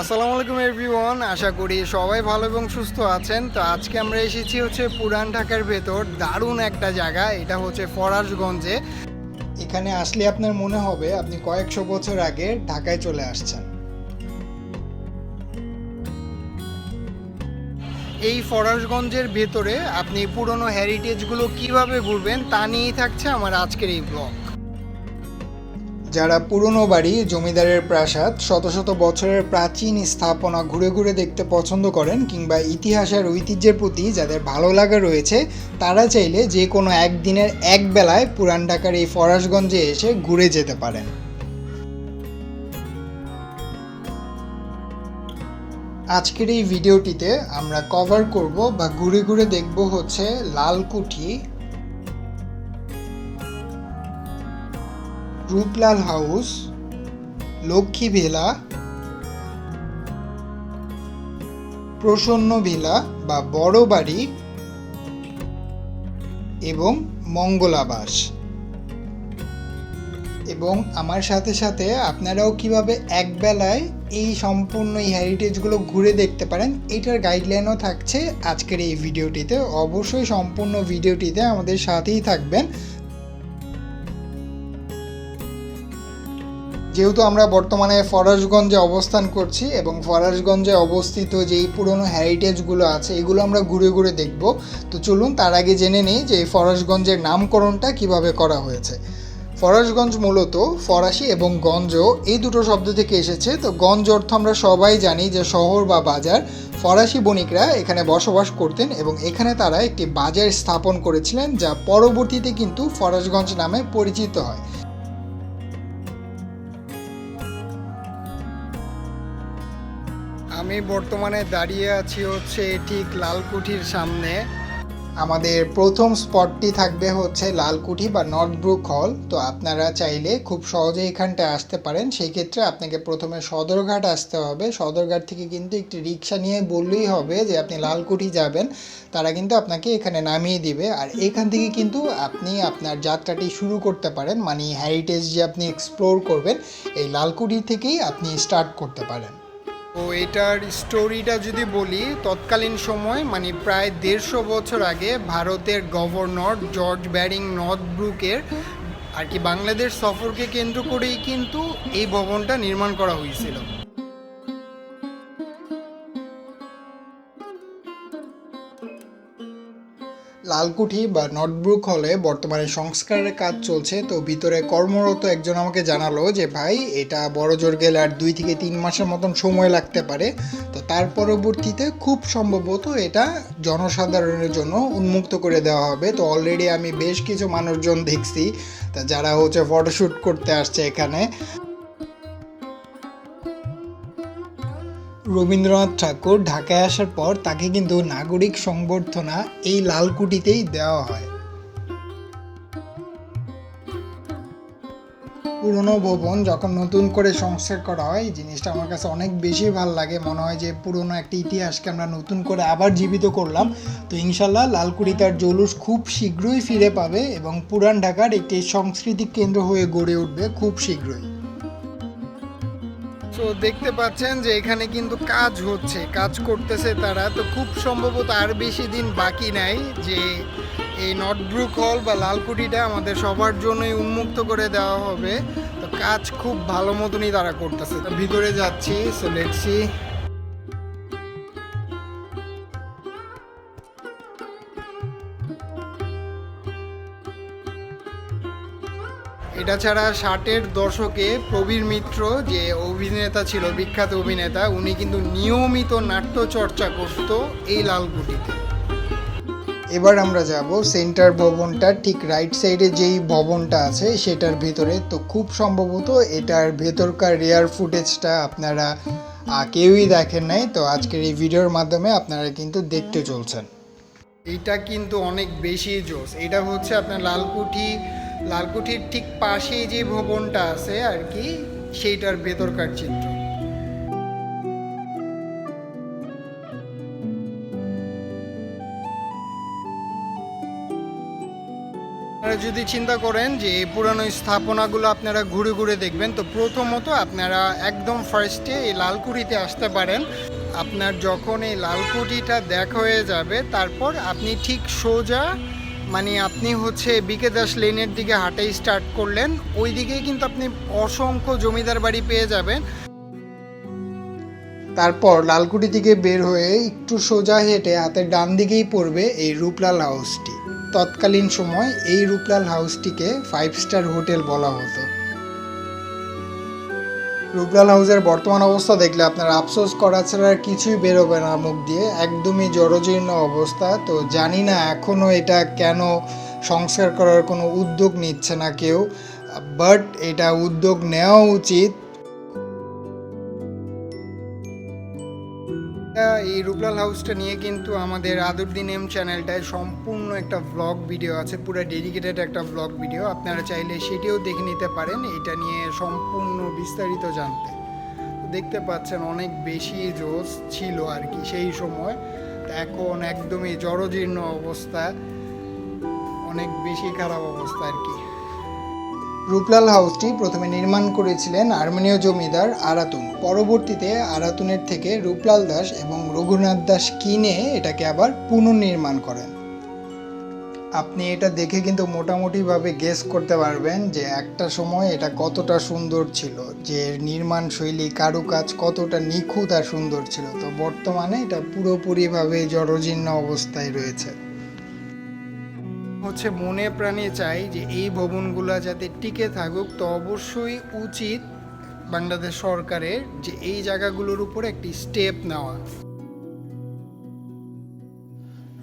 আসসালামু আলাইকুম এভরিওয়ান, আশা করি সবাই ভালো এবং সুস্থ আছেন। তো আজকে আমরা এসেছি হচ্ছে পুরান ঢাকার ভেতর, দারুণ একটা জায়গা, এটা হচ্ছে ফরাসগঞ্জে এখানে আসলে আপনার মনে হবে আপনি কয়েকশো বছর আগে ঢাকায় চলে আসছেন। এই ফরাসগঞ্জের ভেতরে আপনি পুরনো হেরিটেজগুলো কীভাবে ঘুরবেন তা নিয়েই থাকছে আমার আজকের এই ব্লগ যারা পুরনো বাড়ি, জমিদারের প্রাসাদ, শত শত বছরের প্রাচীন স্থাপনা ঘুরে ঘুরে দেখতে পছন্দ করেন কিংবা ইতিহাস আর ঐতিহ্যের প্রতি যাদের ভালো লাগা রয়েছে, তারা চাইলে যে কোনো একদিনের এক বেলায় পুরান ঢাকার এই ফরাসগঞ্জে এসে ঘুরে যেতে পারেন। আজকের এই ভিডিওটিতে আমরা কভার করব বা ঘুরে ঘুরে দেখব হচ্ছে লালকুঠি রূপলাল হাউস, লক্ষ্মী ভেলা, প্রসন্ন ভিলা বা বড় বাড়ি এবং মঙ্গলাবাস। এবং আমার সাথে সাথে আপনারাও কীভাবে এক বেলায় এই সম্পূর্ণ এই হেরিটেজগুলো ঘুরে দেখতে পারেন, এটার গাইডলাইনও থাকছে। আজকের এই ভিডিওটিতে অবশ্যই সম্পূর্ণ ভিডিওটিতে আমাদের সাথেই থাকবেন। যেহেতু আমরা বর্তমানে ফরাসগঞ্জে অবস্থান করছি এবং ফরাসগঞ্জে অবস্থিত যেই পুরনো হ্যারিটেজগুলো আছে, এগুলো আমরা ঘুরে ঘুরে দেখব। তো চলুন তার আগে জেনে নিই যে এই ফরাসগঞ্জের নামকরণটা কীভাবে করা হয়েছে। ফরাসগঞ্জ মূলত ফরাসি এবং গঞ্জ এই দুটো শব্দ থেকে এসেছে। তো গঞ্জ অর্থ আমরা সবাই জানি যে শহর বা বাজার। ফরাসি বণিকরা এখানে বসবাস করতেন এবং এখানে তারা একটি বাজার স্থাপন করেছিলেন, যা পরবর্তীতে কিন্তু ফরাসগঞ্জ নামে পরিচিত হয়। আমি বর্তমানে দাঁড়িয়ে আছি হচ্ছে ঠিক লালকুঠির সামনে। আমাদের প্রথম স্পটটি থাকবে হচ্ছে লালকুঠি বা নর্থ ব্রুক হল। তো আপনারা চাইলে খুব সহজে এখানটায় আসতে পারেন। সেই ক্ষেত্রে আপনাকে প্রথমে সদরঘাট আসতে হবে। সদরঘাট থেকে কিন্তু একটি রিক্সা নিয়ে বললেই হবে যে আপনি লালকুঠি যাবেন। তারা কিন্তু আপনাকে এখানে নামিয়ে দিবে। আর এখান থেকে কিন্তু আপনি আপনার যাত্রাটি শুরু করতে পারেন। মানে হেরিটেজ যে আপনি এক্সপ্লোর করবেন, এই লালকুঠি থেকেই আপনি স্টার্ট করতে পারেন। তো এটার স্টোরিটা যদি বলি, তৎকালীন সময় মানে প্রায় দেড়শো বছর আগে ভারতের গভর্নর জর্জ ব্যারিং নর্থ ব্রুকের আর কি বাংলাদেশ সফরকে কেন্দ্র করেই কিন্তু এই ভবনটা নির্মাণ করা হয়েছিল। লালকুঠি বা নটব্রুক হলে বর্তমানে সংস্কারের কাজ চলছে। তো ভিতরে কর্মরত একজন আমাকে জানালো যে, ভাই, এটা বড় জোর গেলে আর দুই থেকে তিন মাসের মতন সময় লাগতে পারে। তো তার পরবর্তীতে খুব সম্ভবত এটা জনসাধারণের জন্য উন্মুক্ত করে দেওয়া হবে। তো অলরেডি আমি বেশ কিছু মানুষজন দেখছি, তা যারা হচ্ছে ফটোশ্যুট করতে আসছে এখানে। রবীন্দ্রনাথ ঠাকুর ঢাকায় আসার পর তাকে কিন্তু নাগরিক সংবর্ধনা এই লালকুটিতেই দেওয়া হয়। পুরনো ভবন যখন নতুন করে সংস্কার করা হয় জিনিসটা আমার কাছে অনেক বেশি ভালো লাগে। মনে হয় যে পুরনো একটা ইতিহাসকে আমরা নতুন করে আবার জীবিত করলাম। তো ইনশাল্লাহ লালকুড়ি তার জলুস খুব শীঘ্রই ফিরে পাবে এবং পুরান ঢাকার একটি সাংস্কৃতিক কেন্দ্র হয়ে গড়ে উঠবে খুব শীঘ্রই। তো দেখতে পাচ্ছেন যে এখানে কিন্তু কাজ হচ্ছে, কাজ করতেছে তারা। তো খুব সম্ভবত আর বেশি দিন বাকি নাই যে এই নর্থ ব্রুক হল বা লালকুটিটা আমাদের সবার জন্যই উন্মুক্ত করে দেওয়া হবে। তো কাজ খুব ভালো মতনই তারা করতেছে। ভিতরে যাচ্ছি সো লেটসি এটা ছাড়া ষাটের দশকে প্রবীর মিত্র যে অভিনেতা ছিল, বিখ্যাত অভিনেতা, উনি কিন্তু নিয়মিত নাট্যচর্চা করত এই লালকুটিতে। এবার আমরা যাব সেন্টার ভবনটা, ঠিক রাইট সাইডে যেই ভবনটা আছে, সেটার ভেতরে। তো খুব সম্ভবত এটার ভেতরকার রেয়ার ফুটেজটা আপনারা কেউই দেখেন নাই। তো আজকের এই ভিডিওর মাধ্যমে আপনারা কিন্তু দেখতে চলছেন। এটা কিন্তু অনেক বেশি জোস এটা হচ্ছে আপনার লালকুঠি লালকুঠির ঠিক পাশে যে ভবনটা আছে আর কি, সেইটার ভেতরকার চিত্র। যদি চিন্তা করেন যে এই পুরানো স্থাপনাগুলো আপনারা ঘুরে ঘুরে দেখবেন, তো প্রথমত আপনারা একদম ফার্স্টে এই লালকুঠিতে আসতে পারেন। আপনার যখন এই লালকুঠিটা দেখা হয়ে যাবে, তারপর আপনি ঠিক সোজা মানে আপনি হচ্ছে বিকে দাস লেনের দিকে হাঁটাই স্টার্ট করলেন ওই দিকেই কিন্তু আপনি অসংখ্য জমিদার বাড়ি পেয়ে যাবেন। তারপর লালকুটি থেকে বের হয়ে একটু সোজা হেঁটে হাতের ডান দিকেই পড়বে এই রূপলাল হাউসটি তৎকালীন সময় এই রূপলাল হাউসটিকে ফাইভ স্টার হোটেল বলা হতো। রূপলাল হাউসের বর্তমান অবস্থা দেখলে আপনার আফসোস করা ছাড়া আর কিছুই বেরোবে না মুখ দিয়ে। একদমই জরজীর্ণ অবস্থা। তো জানি না এখনও এটা কেন সংস্কার করার কোনো উদ্যোগ নিচ্ছে না কেউ। বাট এটা উদ্যোগ নেওয়া উচিত। এই রূপলাল হাউসটা নিয়ে কিন্তু আমাদের আদুদ্দিন এম চ্যানেলটায় সম্পূর্ণ একটা ব্লগ ভিডিও আছে, পুরো ডেডিকেটেড একটা ব্লগ ভিডিও আপনারা চাইলে সেটিও দেখে নিতে পারেন, এটা নিয়ে সম্পূর্ণ বিস্তারিত জানতে। দেখতে পাচ্ছেন অনেক বেশি জোস ছিল আর কি সেই সময়। এখন একদমই জরজীর্ণ অবস্থা, অনেক বেশি খারাপ অবস্থা আর কি। রূপলাল হাউসটি প্রথমে নির্মাণ করেছিলেন আর্মেনীয় জমিদার আরাতুন। পরবর্তীতে আরাতুনের থেকে রূপলাল দাস এবং রঘুনাথ দাস কিনে এটাকে আবার পুনর্নির্মাণ করেন। আপনি এটা দেখে কিন্তু মোটামুটিভাবে গেস করতে পারবেন যে একটা সময় এটা কতটা সুন্দর ছিল, যে নির্মাণ শৈলী, কারুকাজ কতটা নিখুঁত আর সুন্দর ছিল। তো বর্তমানে এটা পুরোপুরিভাবে জরজীর্ণ অবস্থায় রয়েছে। হচ্ছে মনে প্রাণে চাই যে এই ভবনগুলো যাতে টিকে থাকুক, তো অবশ্যই উচিত বাংলাদেশ সরকারের যে এই জায়গাগুলোর উপর একটি স্টেপ নেওয়া।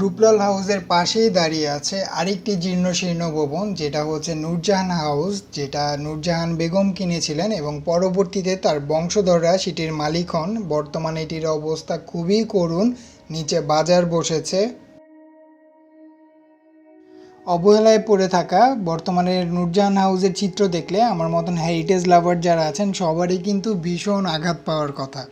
রূপলাল হাউসের পাশেই দাঁড়িয়ে আছে আরেকটি জীর্ণশীর্ণ ভবন, যেটা হচ্ছে নূরজাহান হাউস, যেটা নূরজাহান বেগম কিনেছিলেন এবং পরবর্তীতে তার বংশধররা সেটির মালিক হন। বর্তমানে এটির অবস্থা খুবই করুণ, নিচে বাজার বসেছে। অবহেলায় পড়ে থাকা বর্তমানে নূরজাহান হাউসের চিত্র দেখলে আমার মতন হেরিটেজ লাভার যারা আছেন, সবারই কিন্তু ভীষণ আঘাত পাওয়ার কথা।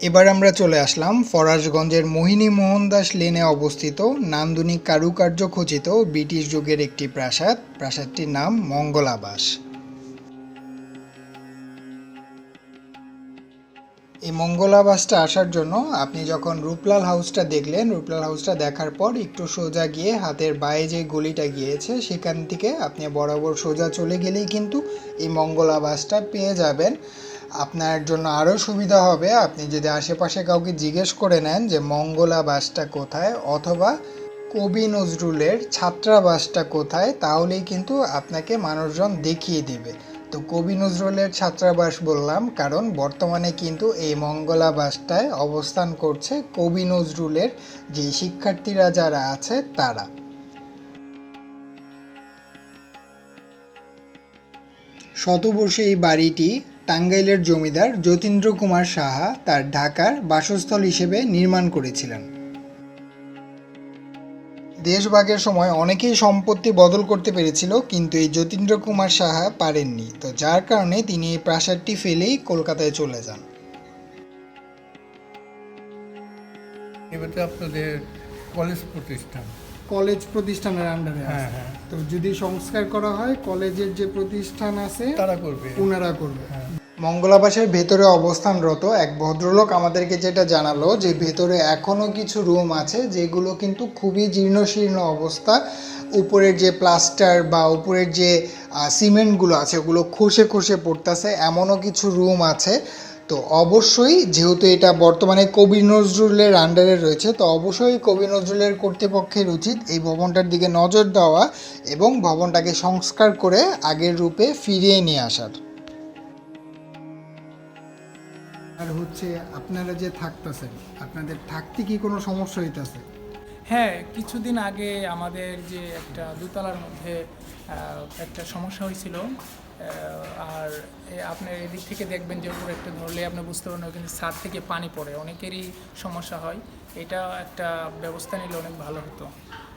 এবার আমরা চলে আসলাম ফরাসগঞ্জের মোহিনী মোহনদাস লেনে অবস্থিত নান্দনিক কারুকার্য খচিত ব্রিটিশ যুগের একটি প্রাসাদ। প্রাসাদটির নাম মঙ্গলাবাস এই মঙ্গলাবাসটা আসার জন্য আপনি যখন রূপলাল হাউসটা দেখলেন, রূপলাল হাউসটা দেখার পর একটু সোজা গিয়ে হাতের বায়ে যে গলিটা গিয়েছে, সেখান থেকে আপনি বরাবর সোজা চলে গেলেই কিন্তু এই মঙ্গলাবাসটা পেয়ে যাবেন। আপনার জন্য আরও সুবিধা হবে, আপনি যদি আশেপাশে কাউকে জিজ্ঞেস করে নেন যে মঙ্গলাবাসটা কোথায় অথবা কবি নজরুলের ছাত্রাবাসটা কোথায়, তাহলেই কিন্তু আপনাকে মানুষজন দেখিয়ে দেবে। তো কবি নজরুলের ছাত্রাবাস বললাম, কারণ বর্তমানে কিন্তু এই মঙ্গলাবাসটায় অবস্থান করছে কবি নজরুলের যে শিক্ষার্থীরা যারা আছে তারা। শতবর্ষে এই বাড়িটি টাঙ্গাইলের জমিদার যতীন্দ্র কুমার সাহা তার ঢাকার বাসস্থল হিসেবে নির্মাণ করেছিলেন। দেশভাগের সময় অনেকেই সম্পত্তি বদল করতে পেরেছিল কিন্তু এই যতীন্দ্র কুমার সাহা পারেননি। তো যার কারণে তিনি এই প্রাসাদটি ফেলেই কলকাতায় চলে যান। এবারে আপনাদের কলেজ প্রতিষ্ঠান। কলেজ প্রতিষ্ঠানের আন্ডারে হ্যাঁ হ্যাঁ। তো যদি সংস্কার করা হয় কলেজের যে প্রতিষ্ঠান আছে তারা করবে। ওনারা করবে। হ্যাঁ। মঙ্গলাবাসের ভেতরে অবস্থানরত এক ভদ্রলোক আমাদেরকে যেটা জানালো যে ভেতরে এখনও কিছু রুম আছে যেগুলো কিন্তু খুবই জীর্ণশীর্ণ অবস্থা। উপরের যে প্লাস্টার বা উপরের যে সিমেন্টগুলো আছে ওগুলো খসে খসে পড়তেছে, এমনও কিছু রুম আছে। তো অবশ্যই যেহেতু এটা বর্তমানে কবি নজরুলের আন্ডারে রয়েছে, তো অবশ্যই কবি নজরুলের কর্তৃপক্ষের উচিত এই ভবনটার দিকে নজর দেওয়া এবং ভবনটাকে সংস্কার করে আগের রূপে ফিরিয়ে নিয়ে আসার। আর হচ্ছে আপনারা যে থাকতেছেন, আপনাদের থাকতে কি কোনো সমস্যা হইতেছে? হ্যাঁ কিছুদিন আগে আমাদের যে একটা দোতলার মধ্যে একটা সমস্যা হয়েছিল আর আপনার এদিক থেকে দেখবেন যে উপরে একটা ধরলে আপনি বুঝতে পারবেন কিন্তু ছাদ থেকে পানি পড়ে, অনেকেরই সমস্যা হয়। এটা একটা ব্যবস্থা নিলে অনেক ভালো হতো।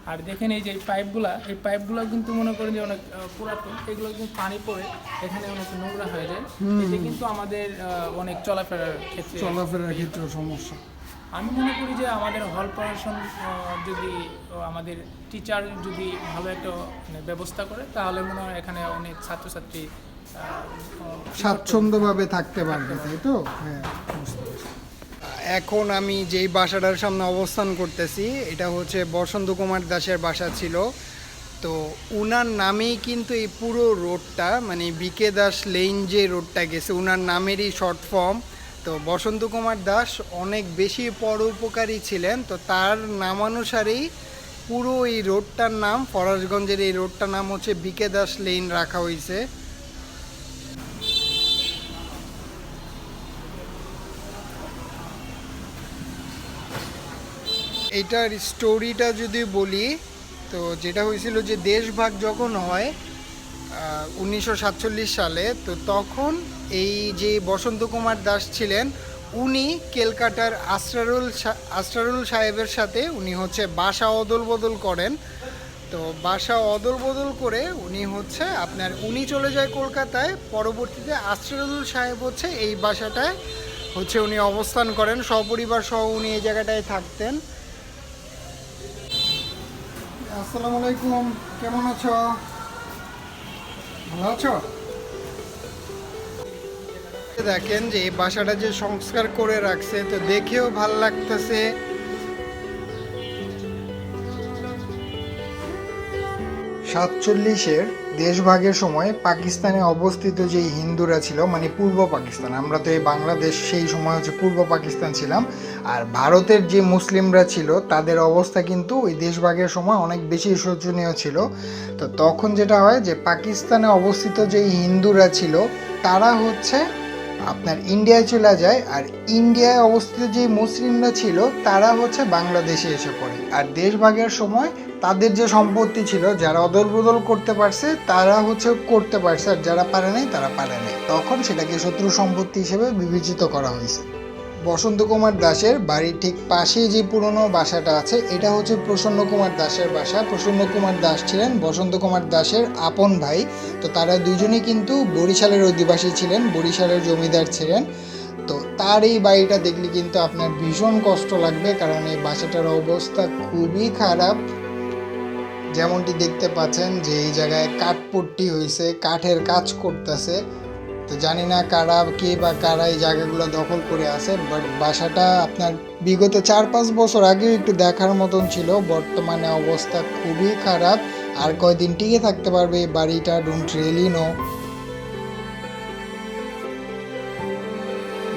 আর দেখেন এই যে পাইপগুলা এই পাইপগুলো কিন্তু মনে করেন যে অনেক পুরাতন। এগুলো কিন্তু পানি পড়ে এখানে অনেক নোংরা হয়ে যায়। এতে কিন্তু আমাদের অনেক চলাফেরার ক্ষেত্রে চলাফেরার ক্ষেত্রে সমস্যা। আমি মনে করি যে আমাদের হল প্রশাসন যদি আমাদের টিচার যদি ভালো একটা মানে ব্যবস্থা করে তাহলে মনে হয় এখানে অনেক ছাত্রছাত্রী স্বাচ্ছন্দ্যভাবে থাকতে পারবে। তাই তো? হ্যাঁ। এখন আমি যেই বাসাটার সামনে অবস্থান করতেছি, এটা হচ্ছে বসন্ত কুমার দাসের বাসা ছিল। তো উনার নামেই কিন্তু এই পুরো রোডটা মানে বিকে দাস লেন যে রোডটা গেছে, উনার নামেরই শর্ট ফর্ম। তো বসন্ত কুমার দাস অনেক বেশি পরোপকারী ছিলেন, তো তার নামানুসারেই পুরো এই রোডটার নাম, ফরাসগঞ্জের এই রোডটার নাম হচ্ছে বিকে দাস লেন রাখা হয়েছে। এইটার স্টোরিটা যদি বলি, তো যেটা হয়েছিল যে দেশভাগ যখন হয় উনিশশো সাতচল্লিশ সালে, তো তখন এই যে বসন্ত কুমার দাস ছিলেন, উনি কেলকাটার আসরারুল আসরারুল সাহেবের সাথে উনি হচ্ছে বাসা অদল বদল করেন। তো বাসা অদল বদল করে উনি হচ্ছে আপনার, উনি চলে যায় কলকাতায়, পরবর্তীতে আসরারুল সাহেব হচ্ছে এই বাসাটায় হচ্ছে উনি অবস্থান করেন। সপরিবার সহ উনি এই জায়গাটায় থাকতেন। আসসালামু আলাইকুম, কেমন আছো? ভালো আছো? দেখেন যে বাসাটা যে সংস্কার করে রাখছে, তো দেখেও ভালো লাগতেছে। সাতচল্লিশের দেশভাগের সময় পাকিস্তানে অবস্থিত যে হিন্দুরা ছিল মানে পূর্ব পাকিস্তান, আমরা তো এই বাংলাদেশ, সেই সময় হচ্ছে পূর্ব পাকিস্তান ছিলাম, আর ভারতের যে মুসলিমরা ছিল, তাদের অবস্থা কিন্তু ওই দেশভাগের সময় অনেক বেশি শোচনীয় ছিল। তো তখন যেটা হয় যে, পাকিস্তানে অবস্থিত যে হিন্দুরা ছিল, তারা হচ্ছে আপনার ইন্ডিয়ায় চলে যায়, আর ইন্ডিয়ায় অবস্থিত যে মুসলিমরা ছিল, তারা হচ্ছে বাংলাদেশে এসে পড়ে। আর দেশভাগের সময় তাদের যে সম্পত্তি ছিল, যারা অদল বদল করতে পারছে, তারা হচ্ছে করতে পারছে, আর যারা পারে নাই, তারা পারে নাই। তখন সেটাকে শত্রু সম্পত্তি হিসেবে বিবেচিত করা হয়েছে। বসন্ত কুমার দাসের বাড়ির ঠিক পাশেই যে পুরনো বাসাটা আছে, এটা হচ্ছে প্রসন্ন কুমার দাসের বাসা। প্রসন্ন কুমার দাস ছিলেন বসন্ত কুমার দাসের আপন ভাই। তো তারা দুজনেই কিন্তু বরিশালের অধিবাসী ছিলেন, বরিশালের জমিদার ছিলেন। তো তার এই বাড়িটা দেখলে কিন্তু আপনার ভীষণ কষ্ট লাগবে, কারণ এই বাসাটার অবস্থা খুবই খারাপ। যেমনটি দেখতে পাচ্ছেন যে এই জায়গায় কাঠপট্টি হয়েছে কাঠের কাজ করতেছে। তো জানি না কারা কে বা কারা এই জায়গাগুলো দখল করে আছে বাট বাসাটা আপনার বিগত চার পাঁচ বছর আগেও একটু দেখার মতন ছিল। বর্তমানে অবস্থা খুবই খারাপ। আর কয়দিন টিকে থাকতে পারবে এই বাড়িটা? ডোন্ট রিয়েলি নো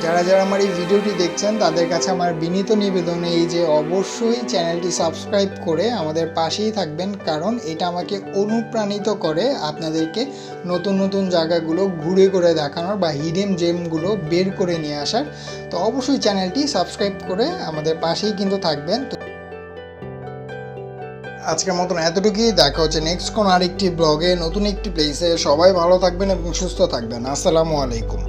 যারা যারা আমার এই ভিডিওটি দেখছেন, তাদের কাছে আমার বিনীত নিবেদন এই যে অবশ্যই চ্যানেলটি সাবস্ক্রাইব করে আমাদের পাশেই থাকবেন, কারণ এটা আমাকে অনুপ্রাণিত করে আপনাদেরকে নতুন নতুন জায়গাগুলো ঘুরে করে দেখানোর বা হিডেন জেমগুলো বের করে নিয়ে আসার। তো অবশ্যই চ্যানেলটি সাবস্ক্রাইব করে আমাদের পাশেই কিন্তু থাকবেন। তো আজকের মতন এতটুকুই, দেখা হচ্ছে নেক্সট কোন আরেকটি ব্লগে নতুন একটি প্লেসে সবাই ভালো থাকবেন এবং সুস্থ থাকবেন। আসসালামু আলাইকুম।